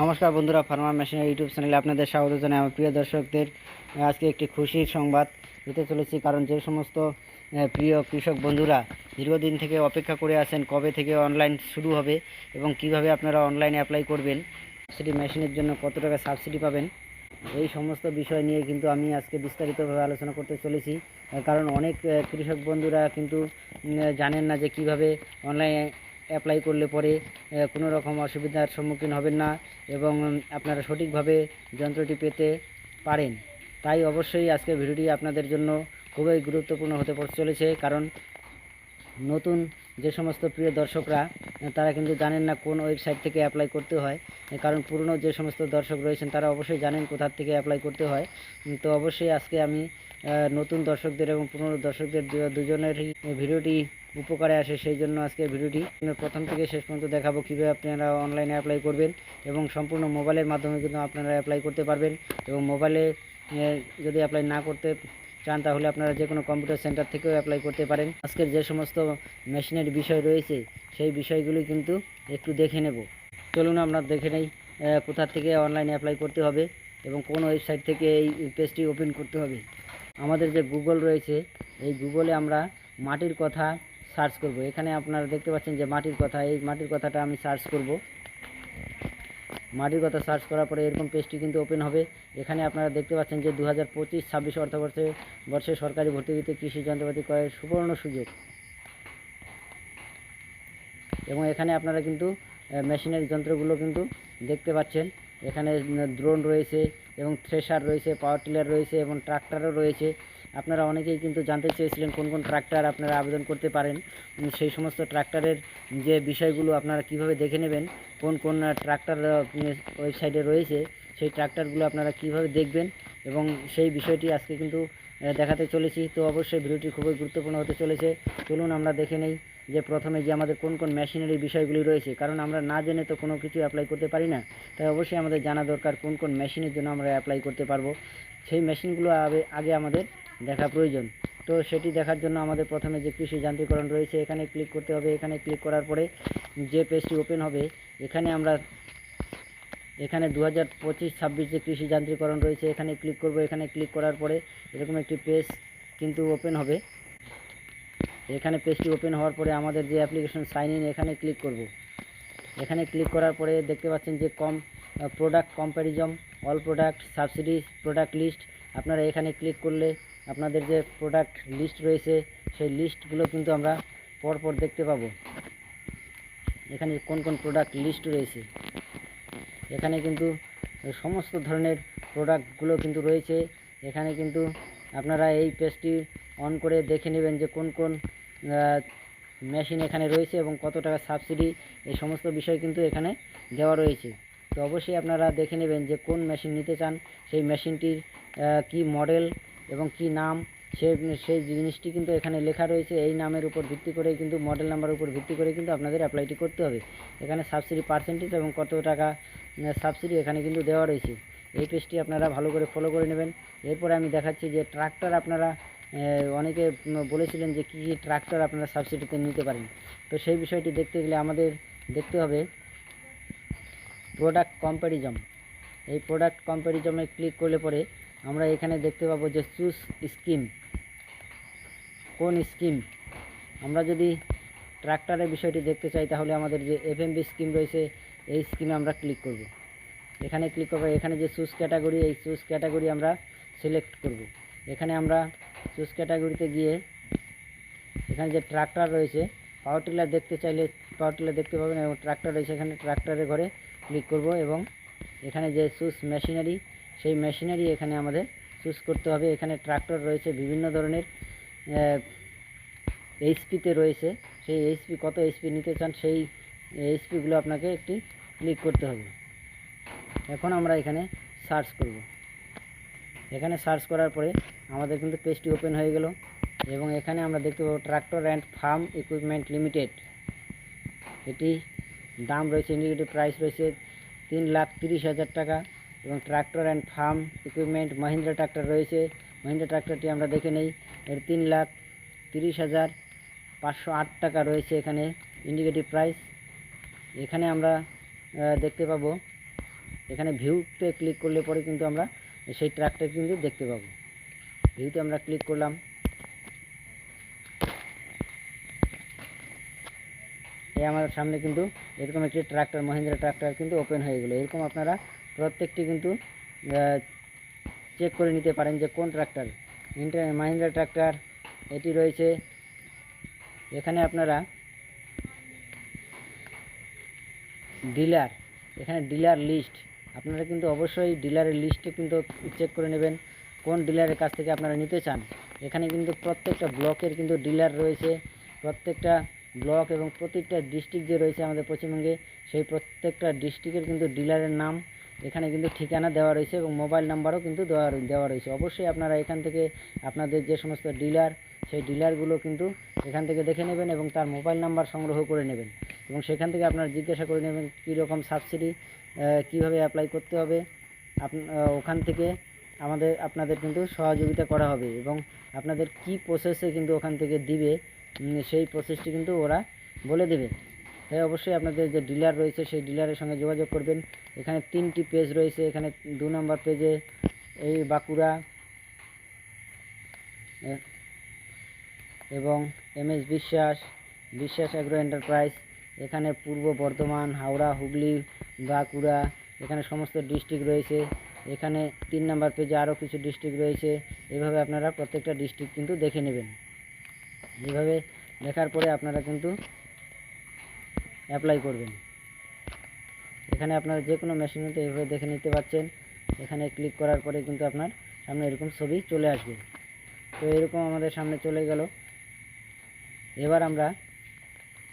নমস্কার বন্ধুরা ফার্মার মেশিনের ইউটিউব চ্যানেলে আপনাদের স্বাগত জানাই আমার প্রিয় দর্শকদের। আজকে একটি খুশির সংবাদ দিতে চলেছি, কারণ যে সমস্ত প্রিয় কৃষক বন্ধুরা দীর্ঘদিন থেকে অপেক্ষা করে আছেন, কবে থেকে অনলাইন শুরু হবে এবং কীভাবে আপনারা অনলাইনে অ্যাপ্লাই করবেন, সেটি মেশিনের জন্য কত টাকা সাবসিডি পাবেন, এই সমস্ত বিষয় নিয়ে কিন্তু আমি আজকে বিস্তারিতভাবে আলোচনা করতে চলেছি। কারণ অনেক কৃষক বন্ধুরা কিন্তু জানেন না যে কীভাবে অনলাইনে অ্যাপ্লাই করলে পরে কোনো রকম অসুবিধার সম্মুখীন হবেন না এবং আপনারা সঠিকভাবে যন্ত্রটি পেতে পারেন। তাই অবশ্যই আজকের ভিডিওটি আপনাদের জন্য খুবই গুরুত্বপূর্ণ হতে চলেছে কারণ নতুন যে সমস্ত প্রিয় দর্শকরা, তারা কিন্তু জানেন না কোন ওয়েবসাইট থেকে অ্যাপ্লাই করতে হয়। কারণ পুরনো যে সমস্ত দর্শক রয়েছেন, তারা অবশ্যই জানেন কোথা থেকে অ্যাপ্লাই করতে হয়। তো অবশ্যই আজকে আমি নতুন দর্শকদের এবং পুরনো দর্শকদের দুজনেরই ভিডিওটি উপকারে আসে, সেই জন্য আজকে ভিডিওটি প্রথম থেকে শেষ পর্যন্ত দেখাবো কীভাবে আপনারা অনলাইনে অ্যাপ্লাই করবেন এবং সম্পূর্ণ মোবাইলের মাধ্যমে কিন্তু আপনারা অ্যাপ্লাই করতে পারবেন এবং মোবাইলে যদি অ্যাপ্লাই না করতে চান তাহলে আপনারা যে কোনো কম্পিউটার সেন্টার থেকেও অ্যাপ্লাই করতে পারেন। আজকের যে সমস্ত মেশিনের বিষয় রয়েছে, সেই বিষয়গুলি কিন্তু একটু দেখে নেব। চলুন আমরা দেখে নেই কোথা থেকে অনলাইনে অ্যাপ্লাই করতে হবে এবং কোন ওয়েবসাইট থেকে এই পেজটি ওপেন করতে হবে। আমাদের যে গুগল রয়েছে, এই গুগলে আমরা মাটির কথা সার্চ করব। এখানে আপনারা দেখতে পাচ্ছেন যে মাটির কথা, এই মাটির কথাটা আমি সার্চ করব। মাটির কথা সার্চ করার পরে এরকম পেজটি কিন্তু ওপেন হবে। এখানে আপনারা দেখতে পাচ্ছেন যে দু হাজার পঁচিশ, ছাব্বিশ অর্থবর্ষে, বর্ষে সরকারি ভর্তিতে কৃষি যন্ত্রপাতি ক্রয়ের সুবর্ণ সুযোগ। এবং এখানে আপনারা কিন্তু মেশিনের যন্ত্রগুলো কিন্তু দেখতে পাচ্ছেন। এখানে ড্রোন রয়েছে এবং থ্রেশার রয়েছে পাওয়ার টিলার রয়েছে এবং ট্রাক্টরও রয়েছে। আপনারা অনেকেই কিন্তু জানতে চেয়েছিলেন কোন কোন ট্রাক্টর আপনারা আবেদন করতে পারেন। সেই সমস্ত ট্রাক্টরের যে বিষয়গুলো আপনারা কীভাবে দেখে নেবেন, কোন কোন ট্রাক্টর ওয়েবসাইটে রয়েছে, সেই ট্রাক্টরগুলো আপনারা কীভাবে দেখবেন এবং সেই বিষয়টি আজকে কিন্তু দেখাতে চলেছি। তো অবশ্যই ভিডিওটি খুবই গুরুত্বপূর্ণ হতে চলেছে। চলুন আমরা দেখে নেই যে প্রথমে যে আমাদের কোন কোন মেশিনারি বিষয়গুলি রয়েছে, কারণ আমরা না জেনে তো কোনো কিছু অ্যাপ্লাই করতে পারি না। তাই অবশ্যই আমাদের জানা দরকার কোন কোন মেশিনের জন্য আমরা অ্যাপ্লাই করতে পারব। সেই মেশিনগুলো আগে- আমাদের দেখা প্রয়োজন। তো সেটি দেখার জন্য আমাদের প্রথমে যে কৃষি যান্ত্রিকরণ রয়েছে, এখানে ক্লিক করতে হবে। এখানে ক্লিক করার পরে যে পেজটি ওপেন হবে, এখানে আমরা এখানে দু হাজার পঁচিশ ছাব্বিশ যে কৃষি যান্ত্রিকরণ রয়েছে, এখানে ক্লিক করব। এখানে ক্লিক করার পরে এরকম একটি পেজ কিন্তু ওপেন হবে। এখানে পেজটি ওপেন হওয়ার পরে আমাদের যে অ্যাপ্লিকেশন সাইন ইন এখানে ক্লিক করব। এখানে ক্লিক করার পরে দেখতে পাচ্ছেন যে কম product comparison all product subsidy product list আপনারা এখানে ক্লিক করলে আপনাদের যে প্রোডাক্ট লিস্ট রয়েছে, সেই লিস্টগুলো কিন্তু আমরা পরপর দেখতে পাবো। এখানে কোন কোন প্রোডাক্ট লিস্ট রয়েছে। এখানে কিন্তু সমস্ত ধরনের প্রোডাক্টগুলো কিন্তু রয়েছে। এখানে কিন্তু আপনারা এই পেজটি অন করে দেখে নেবেন যে কোন কোন মেশিন এখানে রয়েছে এবং কত টাকা সাবসিডি এই সমস্ত বিষয় কিন্তু এখানে দেওয়া রয়েছে। তো অবশ্যই আপনারা দেখে নেবেন যে কোন মেশিন নিতে চান, সেই মেশিনটির কি মডেল এবং কি নাম, সে, সেই জিনিসটি কিন্তু এখানে লেখা রয়েছে। এই নামের উপর ভিত্তি করে কিন্তু মডেল নাম্বারের উপর ভিত্তি করে কিন্তু আপনাদের অ্যাপ্লাইটি করতে হবে। এখানে সাবসিডি পার্সেন্টেজ এবং কত টাকা সাবসিডি এখানে কিন্তু দেওয়া রয়েছে। এই পেজটি আপনারা ভালো করে ফলো করে নেবেন। এরপরে আমি দেখাচ্ছি যে ট্রাক্টর আপনারা অনেকে বলেছিলেন যে কী কী ট্রাক্টর আপনারা সাবসিডিতে নিতে পারেন। তো সেই বিষয়টি দেখতে গেলে আমাদের দেখতে হবে প্রোডাক্ট কম্প্যারিজম এই প্রোডাক্ট কম্প্যারিজমে ক্লিক করলে পরে আমরা এখানে দেখতে পাবো যে চুজ স্কিম কোন স্কিম আমরা যদি ট্রাক্টরের বিষয়টি দেখতে চাই, তাহলে আমাদের যে এফএমবি স্কিম রয়েছে, এই স্কিমে আমরা ক্লিক করব। এখানে ক্লিক করব। এখানে যে চুজ ক্যাটাগরি এই চুজ ক্যাটাগরি আমরা সিলেক্ট করব। এখানে আমরা চুজ ক্যাটাগরিতে গিয়ে এখানে যে ট্রাক্টর রয়েছে পাওয়ার টিলার দেখতে চাইলে পাওয়ার টিলার দেখতে পাবেন এবং ট্রাক্টর রয়েছে এখানে। ট্রাক্টরের ঘরে ক্লিক করব এবং এখানে যে চুজ মেশিনারি সেই মেশিনারি এখানে আমাদের চুজ করতে হবে। এখানে ট্রাক্টর রয়েছে, বিভিন্ন ধরনের এইচপিতে রয়েছে। সেই এইচপি কত এইচপি নিতে চান, সেই এইচপিগুলো আপনাকে একটি ক্লিক করতে হবে। এখন আমরা এখানে সার্চ করব। এখানে সার্চ করার পরে আমাদের কিন্তু পেজটি ওপেন হয়ে গেল এবং এখানে আমরা দেখতে পাবো tractor and farm equipment limited. এটি দাম রয়েছে ইন্ডিকেটিভ প্রাইস রয়েছে তিন লাখ তিরিশ হাজার টাকা এবং tractor and farm equipment Mahindra tractor রয়েছে। মহিন্দ্রা ট্রাক্টরটি আমরা দেখে নেই, এর তিন লাখ তিরিশ হাজার পাঁচশো আট টাকা রয়েছে এখানে ইন্ডিকেটিভ প্রাইস এখানে আমরা দেখতে পাবো, এখানে ভিউতে ক্লিক করলে পরে কিন্তু আমরা সেই ট্রাকটা কিন্তু দেখতে পাবো। ভিউতে আমরা ক্লিক করলাম। এই আমার সামনে কিন্তু এরকম একটি ট্রাক্টর মহিন্দ্রা ট্রাক্টর কিন্তু ওপেন হয়ে গেলো। এরকম আপনারা প্রত্যেকটি কিন্তু চেক করে নিতে পারেন যে কোন ট্রাক্টর মাহিন্দ্রা ট্রাক্টর এটি রয়েছে। এখানে আপনারা ডিলার এখানে ডিলার লিস্ট আপনারা কিন্তু অবশ্যই ডিলারের লিস্টে কিন্তু চেক করে নেবেন। কোন ডিলারের কাছ থেকে আপনারা নিতে চান? এখানে কিন্তু প্রত্যেকটা ব্লকের কিন্তু ডিলার রয়েছে। প্রত্যেকটা ব্লক এবং প্রত্যেকটা ডিস্ট্রিক্ট যে রয়েছে আমাদের পশ্চিমবঙ্গে, সেই প্রত্যেকটা ডিস্ট্রিক্টের কিন্তু ডিলারের নাম এখানে কিন্তু ঠিকানা দেওয়া রয়েছে এবং মোবাইল নাম্বারও কিন্তু দেওয়া দেওয়া রয়েছে। অবশ্যই আপনারা এখান থেকে আপনাদের যে সমস্ত ডিলার, সেই ডিলারগুলো কিন্তু এখান থেকে দেখে নেবেন এবং তার মোবাইল নাম্বার সংগ্রহ করে নেবেন। এবং সেখান থেকে আপনারা জিজ্ঞাসা করে নেবেন কীরকম সাবসিডি কীভাবে অ্যাপ্লাই করতে হবে। আপ- ওখান থেকে আমাদের, আপনাদের কিন্তু সহযোগিতা করা হবে এবং আপনাদের কি প্রসেসে কিন্তু ওখান থেকে দিবে সেই প্রসেসটি কিন্তু ওরা বলে দেবে। তাই অবশ্যই আপনাদের যে ডিলার রয়েছে, সেই ডিলারের সঙ্গে যোগাযোগ করবেন। এখানে তিনটি পেজ রয়েছে, এখানে দু নম্বর পেজে এই বাঁকুড়া এবং এম এস বিশ্বাস বিশ্বাস অ্যাগ্রো এন্টারপ্রাইজ, এখানে পূর্ব বর্ধমান, হাওড়া, হুগলি, বাঁকুড়া, এখানে সমস্ত ডিস্ট্রিক্ট রয়েছে। এখানে তিন নাম্বার পেজে আরও কিছু ডিস্ট্রিক্ট রয়েছে। এভাবে আপনারা প্রত্যেকটা ডিস্ট্রিক্ট কিন্তু দেখে নেবেন। এভাবে দেখার পরে আপনারা কিন্তু অ্যাপ্লাই করবেন। এখানে আপনারা যে কোনো মেশিনতে এইভাবে দেখে নিতে পারছেন এখানে ক্লিক করার পরে কিন্তু আপনার সামনে এরকম ছবি চলে আসবে। তো এরকম আমাদের সামনে চলে গেল। এবার আমরা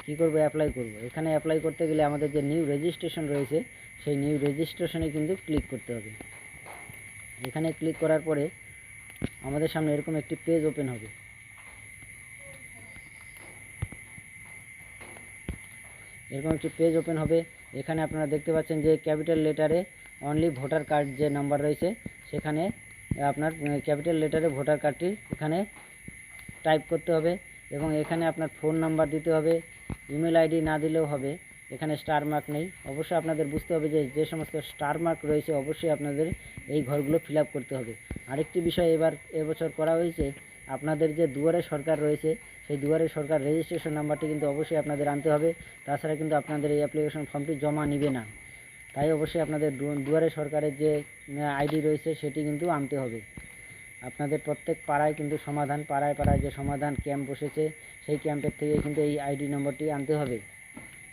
কি করব অ্যাপ্লাই করব। এখানে অ্যাপ্লাই করতে গেলে আমাদের যে নিউ রেজিস্ট্রেশন রয়েছে, সেই নিউ রেজিস্ট্রেশনে কিন্তু ক্লিক করতে হবে। এখানে ক্লিক করার পরে আমাদের সামনে এরকম একটি পেজ ওপেন হবে। এরকম একটি পেজ ওপেন হবে। এখানে আপনারা দেখতে পাচ্ছেন যে ক্যাপিটাল লেটারে অনলি ভোটার কার্ড যে নাম্বার রয়েছে, সেখানে আপনার ক্যাপিটাল লেটারে ভোটার কার্ডটি এখানে টাইপ করতে হবে এবং এখানে আপনার ফোন নাম্বার দিতে হবে ইমেল আইডি না দিলেও হবে। এখানে স্টার মার্ক নেই। অবশ্যই আপনাদের বুঝতে হবে যে যে সমস্ত স্টার মার্ক রয়েছে, অবশ্যই আপনাদের এই ঘরগুলো ফিল করতে হবে। আরেকটি বিষয় এবার, এবছর করা হয়েছে, আপনাদের যে দুয়ারে সরকার রয়েছে, সেই দুয়ারে সরকার রেজিস্ট্রেশন নাম্বারটি কিন্তু অবশ্যই আপনাদের আনতে হবে। তাছাড়া কিন্তু আপনাদের এই অ্যাপ্লিকেশন ফর্মটি জমা নিবে না। তাই অবশ্যই আপনাদের দুয়ারে সরকারের যে আইডি রয়েছে, সেটি কিন্তু আনতে হবে। আপনাদের প্রত্যেক পাড়ায় কিন্তু সমাধান, পাড়ায় পাড়ায় যে সমাধান ক্যাম্প বসেছে, সেই ক্যাম্পের থেকে কিন্তু এই আইডি নম্বরটি আনতে হবে।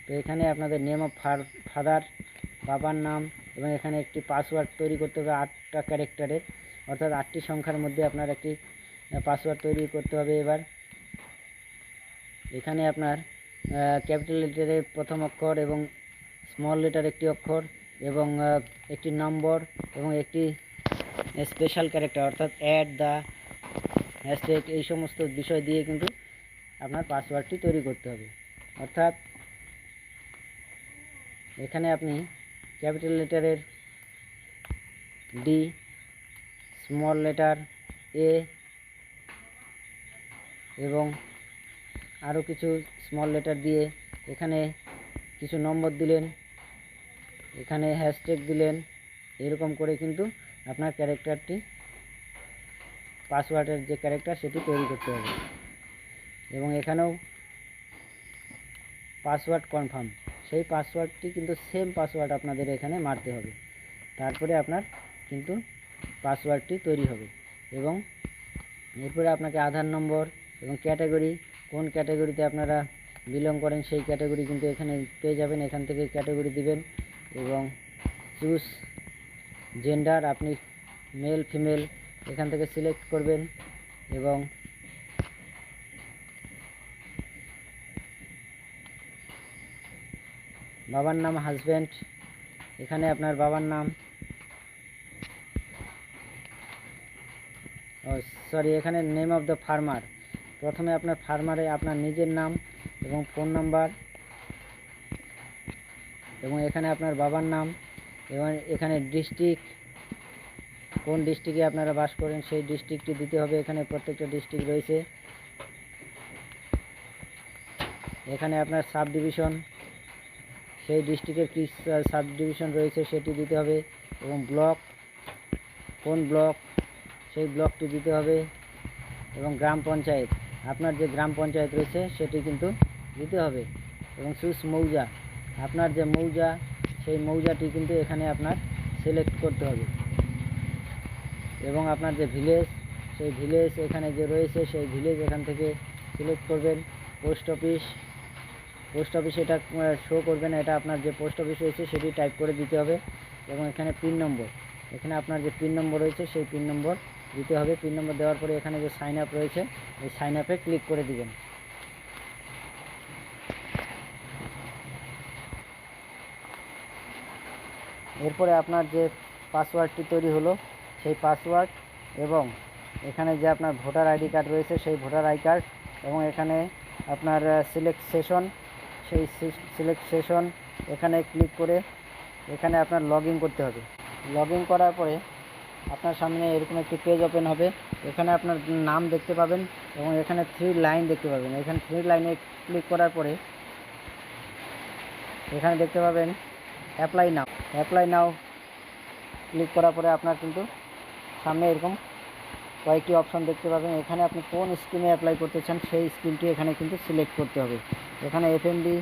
তো এখানে আপনাদের নেম অফ ফাদার বাবার নাম এবং এখানে একটি পাসওয়ার্ড তৈরি করতে হবে আটটা ক্যারেক্টারের অর্থাৎ আটটি সংখ্যার মধ্যে আপনার একটি পাসওয়ার্ড তৈরি করতে হবে এবার। এখানে আপনার ক্যাপিটাল লেটারে প্রথম অক্ষর এবং স্মল লেটার একটি অক্ষর এবং একটি নম্বর এবং একটি স্পেশাল ক্যারেক্টার অর্থাৎ অ্যাড দ্য হ্যাশট্যাগ এই সমস্ত বিষয় দিয়ে কিন্তু আপনার পাসওয়ার্ডটি তৈরি করতে হবে। অর্থাৎ এখানে আপনি ক্যাপিটাল লেটারের ডি স্মল লেটার এ এবং আরও কিছু স্মল লেটার দিয়ে এখানে কিছু নম্বর দিলেন, এখানে হ্যাশট্যাগ দিলেন, এরকম করে কিন্তু আপনার ক্যারেক্টারটি, পাসওয়ার্ডের যে ক্যারেক্টার সেটি তৈরি করতে হবে। এবং এখানেও পাসওয়ার্ড কনফার্ম। সেই পাসওয়ার্ডটি কিন্তু সেম পাসওয়ার্ড আপনাদের এখানে মারতে হবে। তারপরে আপনার কিন্তু পাসওয়ার্ডটি তৈরি হবে এবং এরপরে আপনাকে আধার নম্বর এবং ক্যাটাগরি, কোন ক্যাটাগরিতে আপনারা বিলং করেন সেই ক্যাটাগরি কিন্তু এখানে পেয়ে যাবেন। এখান থেকে ক্যাটাগরি দিবেন এবং চুজ জেন্ডার আপনি মেল ফিমেল এখান থেকে সিলেক্ট করবেন এবং বাবার নাম হাজব্যান্ড এখানে আপনার বাবার নাম। ও সরি এখানে নেম অফ দ্য ফার্মার প্রথমে আপনার ফার্মারে আপনার নিজের নাম এবং ফোন নাম্বার এবং এখানে আপনার বাবার নাম এবং এখানে ডিস্ট্রিক্ট কোন ডিস্ট্রিক্টে আপনারা বাস করেন সেই ডিস্ট্রিক্টটি দিতে হবে। এখানে প্রত্যেকটা ডিস্ট্রিক্ট রয়েছে। এখানে আপনার সাব ডিভিশন সেই ডিস্ট্রিক্টের কী সাব ডিভিশন রয়েছে সেটি দিতে হবে এবং ব্লক কোন ব্লক সেই ব্লকটি দিতে হবে এবং গ্রাম পঞ্চায়েত। আপনার যে গ্রাম পঞ্চায়েত রয়েছে সেটি কিন্তু দিতে হবে এবং সুস মৌজা, আপনার যে মৌজা, সেই মৌজাটি কিন্তু এখানে আপনার সিলেক্ট করতে হবে। এবং আপনার যে ভিলেজ সেই ভিলেজ এখানে যে রয়েছে সেই ভিলেজ এখান থেকে সিলেক্ট করবেন পোস্ট অফিস পোস্ট অফিস এটা শো করবে না, এটা আপনার যে পোস্ট অফিস রয়েছে সেটি টাইপ করে দিতে হবে। এবং এখানে পিন নম্বর এখানে আপনার যে পিন নম্বর রয়েছে সেই পিন নম্বর দিতে হবে। পিন নম্বর দেওয়ার পরে এখানে যে সাইন আপ রয়েছে, এই সাইন আপে ক্লিক করে দিবেন। এরপরে আপনার যে পাসওয়ার্ডটি তৈরি হলো, সেই পাসওয়ার্ড এবং এখানে যে আপনার ভোটার আইডি কার্ড রয়েছে সেই ভোটার আই কার্ড এবং এখানে আপনার সিলেক্ট সেশন সেই সিলেক্ট সেশন এখানে ক্লিক করে এখানে আপনার লগ করতে হবে। লগ করার পরে আপনার সামনে এরকম একটি পেজ ওপেন হবে। এখানে আপনার নাম দেখতে পাবেন এবং এখানে থ্রি লাইন দেখতে পাবেন। এখানে থ্রি লাইনে ক্লিক করার পরে এখানে দেখতে পাবেন apply now apply now click করার পরে আপনার কিন্তু সামনে এরকম কয়েকটি অপশন দেখতে পাবেন। এখানে আপনি কোন স্কিমে অ্যাপ্লাই করতে চান, সেই স্কিমটি এখানে কিন্তু সিলেক্ট করতে হবে। এখানে FMB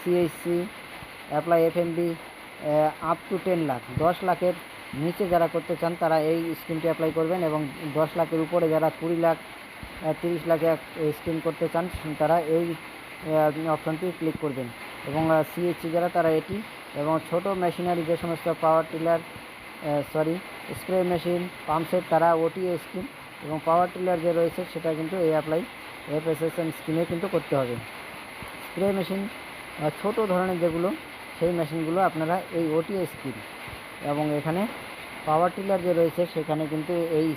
CHC apply FMB up to ten lakh দশ লাখের নিচে যারা করতে চান, তারা এই স্কিমটি অ্যাপ্লাই করবেন এবং দশ লাখের উপরে যারা কুড়ি লাখ তিরিশ লাখে স্কিম করতে চান, তারা এই অপশনটি ক্লিক করবেন। এবং সিএইচসি যারা, তারা এটি এবং ছোট মেশিনারি যে সমস্ত power tiller sorry spray machine pump set তারা ওটি স্কিম এবং পাওয়ার টিলার যে রয়েছে, সেটা কিন্তু এই অ্যাপ্লাই এফএসএসএম স্কিমে কিন্তু করতে হবে। স্প্রে মেশিন ছোট ধরনের যেগুলো, সেই মেশিনগুলো আপনারা এই ওটি স্কিম এবং এখানে পাওয়ার টিলার যে রয়েছে, সেখানে কিন্তু এই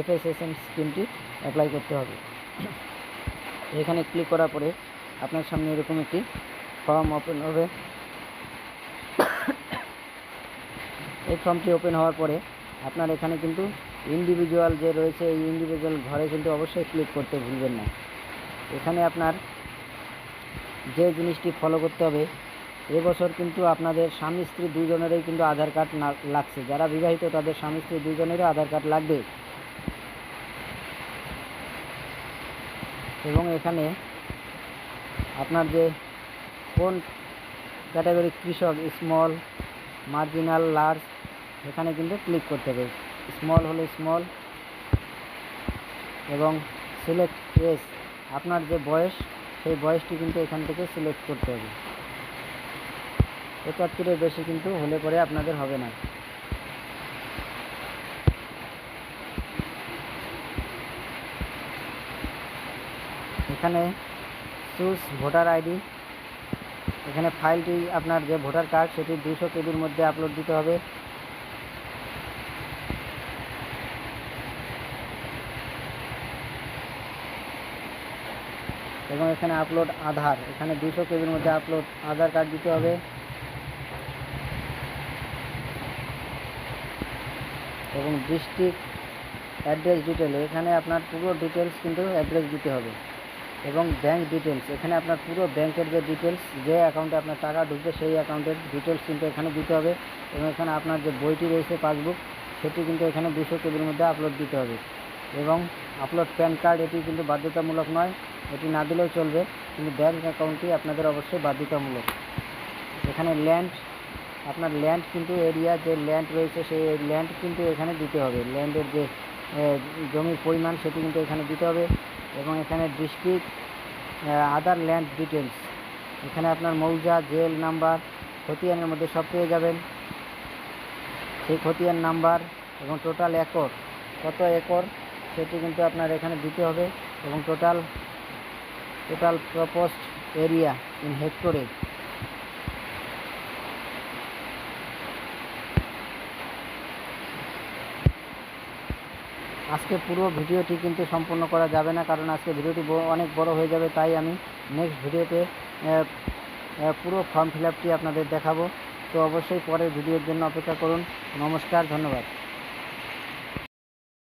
এফএসএসএম স্কিমটি অ্যাপ্লাই করতে হবে। এখানে ক্লিক করার পরে আপনার সামনে এরকম একটি ফর্ম ওপেন হবে। এই ফর্মটি ওপেন হওয়ার পরে আপনার এখানে কিন্তু ইন্ডিভিজুয়াল যে রয়েছে এই ইন্ডিভিজুয়াল ঘরে কিন্তু অবশ্যই ক্লিক করতে ভুলবেন না। এখানে আপনার যে জিনিসটি ফলো করতে হবে, এবছর কিন্তু আপনাদের স্বামী, স্ত্রী দুজনেরই কিন্তু আধার কার্ড লাগছে। যারা বিবাহিত, তাদের স্বামী, স্ত্রী দুজনেরই আধার কার্ড লাগবে। এবং এখানে আপনার যে কোন ক্যাটাগরি কৃষক স্মল মার্জিনাল লার্জ এখানে কিন্তু ক্লিক করতে হবে। স্মল হলে স্মল এবং সিলেক্ট এস আপনার যে বয়স, সেই বয়সটি কিন্তু এখান থেকে সিলেক্ট করতে হবে। পঁচাত্তরের বেশি কিন্তু হলে পরে আপনাদের হবে না। এখানে চুজ ভোটার আইডি এখানে ফাইলটি আপনার যে ভোটার কার্ড সেটি দুশো কেবির মধ্যে আপলোড দিতে হবে। এবং এখানে আপলোড আধার। এখানে দুশো কেবির মধ্যে আপলোড আধার কার্ড দিতে হবে। এবং ডিস্ট্রিক্ট অ্যাড্রেস ডিটেল এখানে আপনার পুরো ডিটেলস কিন্তু অ্যাড্রেস দিতে হবে। এবং ব্যাংক ডিটেলস এখানে আপনার পুরো ব্যাংকের যে ডিটেলস যে অ্যাকাউন্টে আপনার টাকা ঢুকবে, সেই অ্যাকাউন্টের ডিটেলস কিন্তু এখানে দিতে হবে। এবং এখানে আপনার যে বইটি রয়েছে পাসবুক সেটি কিন্তু এখানে দুশো কেবির মধ্যে আপলোড দিতে হবে। এবং আপলোড প্যান কার্ড এটি কিন্তু বাধ্যতামূলক নয়। এটি না দিলেও চলবে, কিন্তু ব্যাঙ্ক অ্যাকাউন্টটি আপনাদের অবশ্যই বাধ্যতামূলক। এখানে ল্যান্ড, আপনার ল্যান্ড কিন্তু এরিয়া যে ল্যান্ড রয়েছে, সেই ল্যান্ড কিন্তু এখানে দিতে হবে। ল্যান্ডের যে জমির পরিমাণ সেটি কিন্তু এখানে দিতে হবে এবং এখানে ডিস্ট্রিক্ট আদার ল্যান্ড ডিটেলস এখানে আপনার মৌজা, জেল নাম্বার, খতিয়ানের মধ্যে সব পেয়ে যাবেন। সেই খতিয়ান নাম্বার এবং টোটাল একর কত একর সেটি কিন্তু আপনার এখানে দিতে হবে এবং total total proposed area in হেক্টরে আজকে পুরো ভিডিওটি কিন্তু সম্পূর্ণ করা যাবে না, কারণ আজকে ভিডিওটি অনেক বড় হয়ে যাবে, তাই আমি নেক্সট ভিডিওতে পুরো ফর্ম ফিল আপনাদের দেখাবো। তো অবশ্যই পরের ভিডিওর জন্য অপেক্ষা করুন। নমস্কার, ধন্যবাদ।